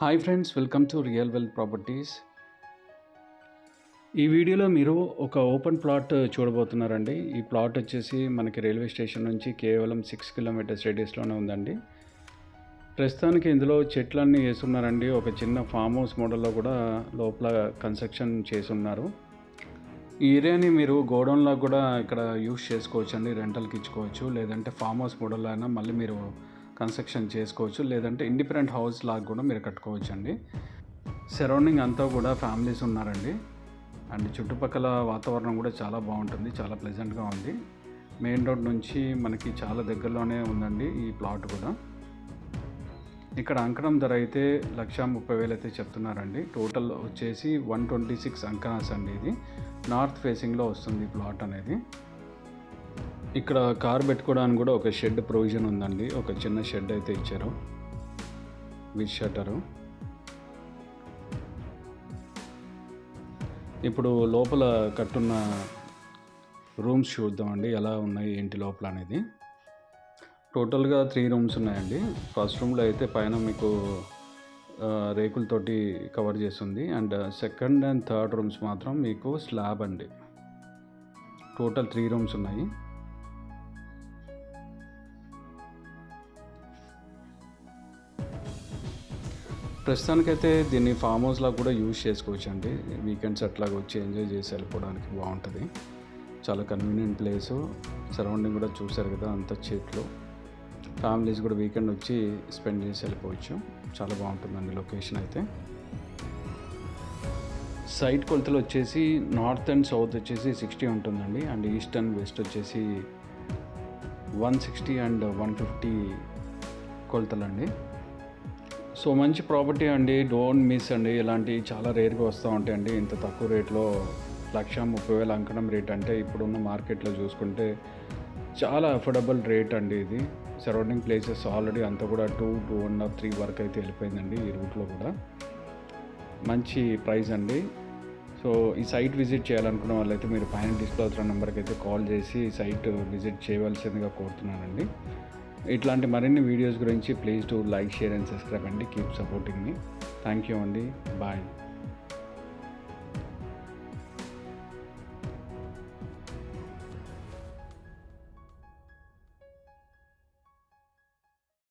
Hi friends welcome to real well properties. ఈ వీడియోలో మీరు ఒక ఓపెన్ ప్లాట్ చూడబోతున్నారండి. ఈ ప్లాట్ వచ్చేసి మనకి రైల్వే స్టేషన్ నుంచి కేవలం సిక్స్ కిలోమీటర్స్ రేడియస్లోనే ఉందండి. ప్రస్తుతానికి ఇందులో చెట్లన్నీ వేసున్నారండి ఒక చిన్న ఫామ్ హౌస్ మోడల్లో కూడా లోపల కన్స్ట్రక్షన్ చేసున్నారు ఈ ఏరియాని మీరు గోడౌన్లో కూడా ఇక్కడ యూస్ చేసుకోవచ్చు అండి రెంటల్కి ఇచ్చుకోవచ్చు. లేదంటే ఫామ్ హౌస్ మోడల్ అయినా మళ్ళీ మీరు కన్స్ట్రక్షన్ చేసుకోవచ్చు లేదంటే ఇండిపెండెంట్ హౌస్ లాగా కూడా మీరు కట్టుకోవచ్చు అండి సరౌండింగ్ అంతా కూడా ఫ్యామిలీస్ ఉన్నారండి. అండ్ చుట్టుపక్కల వాతావరణం కూడా చాలా బాగుంటుంది చాలా ప్లెజెంట్గా ఉంది. మెయిన్ రోడ్ నుంచి మనకి చాలా దగ్గరలోనే ఉందండి ఈ ప్లాట్ కూడా. ఇక్కడ అంకణం ధర అయితే లక్ష ముప్పై వేలు అయితే చెప్తున్నారండి. టోటల్ వచ్చేసి వన్ ట్వంటీ సిక్స్ అంకణాస్ అండి ఇది. నార్త్ ఫేసింగ్లో వస్తుంది ఈ ప్లాట్ అనేది. ఇక్కడ కార్ పెట్టుకోవడానికి కూడా ఒక షెడ్ ప్రొవిజన్ ఉందండి. ఒక చిన్న షెడ్ అయితే ఇచ్చారు. With shutter. ఇప్పుడు లోపల కట్టున్న రూమ్స్ చూద్దామండి. ఎలా ఉన్నాయి ఏంటి లోపల అనేది. టోటల్గా త్రీ రూమ్స్ ఉన్నాయండి. ఫస్ట్ రూమ్లో అయితే పైన మీకు రేకులతోటి కవర్ చేస్తుంది. And second and third rooms మాత్రం మీకు స్లాబ్ అండి. టోటల్ త్రీ రూమ్స్ ఉన్నాయి. ప్రస్తుతానికైతే దీన్ని ఫామ్ హౌస్లా కూడా యూజ్ చేసుకోవచ్చు అండి వీకెండ్స్ అట్లాగా వచ్చి ఎంజాయ్ చేసి వెళ్ళిపోవడానికి బాగుంటుంది. చాలా కన్వీనియంట్ ప్లేసు సరౌండింగ్ కూడా చూశారు కదా అంత చెట్లు. ఫ్యామిలీస్ కూడా వీకెండ్ వచ్చి స్పెండ్ చేసి వెళ్ళిపోవచ్చు. చాలా బాగుంటుందండి లొకేషన్ అయితే. సైట్ కొలతలు వచ్చేసి నార్త్ అండ్ సౌత్ వచ్చేసి సిక్స్టీ ఉంటుందండి. అండ్ ఈస్ట్ అండ్ వెస్ట్ వచ్చేసి one sixty and one fifty కొలతలండి. So మంచి ప్రాపర్టీ అండి డోంట్ మిస్ అండి. ఇలాంటి చాలా రేట్గా వస్తూ ఉంటాయండి. ఇంత తక్కువ రేట్లో లక్ష ముప్పై వేల అంకణం రేట్ అంటే ఇప్పుడున్న మార్కెట్లో చూసుకుంటే చాలా అఫోర్డబుల్ రేట్ అండి ఇది. సరౌండింగ్ ప్లేసెస్ ఆల్రెడీ అంతా కూడా two two and half three వరకు అయితే వెళ్ళిపోయిందండి ఈ రూట్లో కూడా. మంచి ప్రైస్ అండి. సో ఈ సైట్ విజిట్ చేయాలనుకున్న వాళ్ళైతే మీరు పైన డిస్ప్లే అవుతున్న నెంబర్కి అయితే కాల్ చేసి సైట్ విజిట్ చేయవలసిందిగా కోరుతున్నానండి. ఇట్లాంటి మరిన్ని వీడియోస్ గురించి please to like share and subscribe అండి. కీప్ సపోర్టింగ్ మీ థ్యాంక్ యూ అండి. బాయ్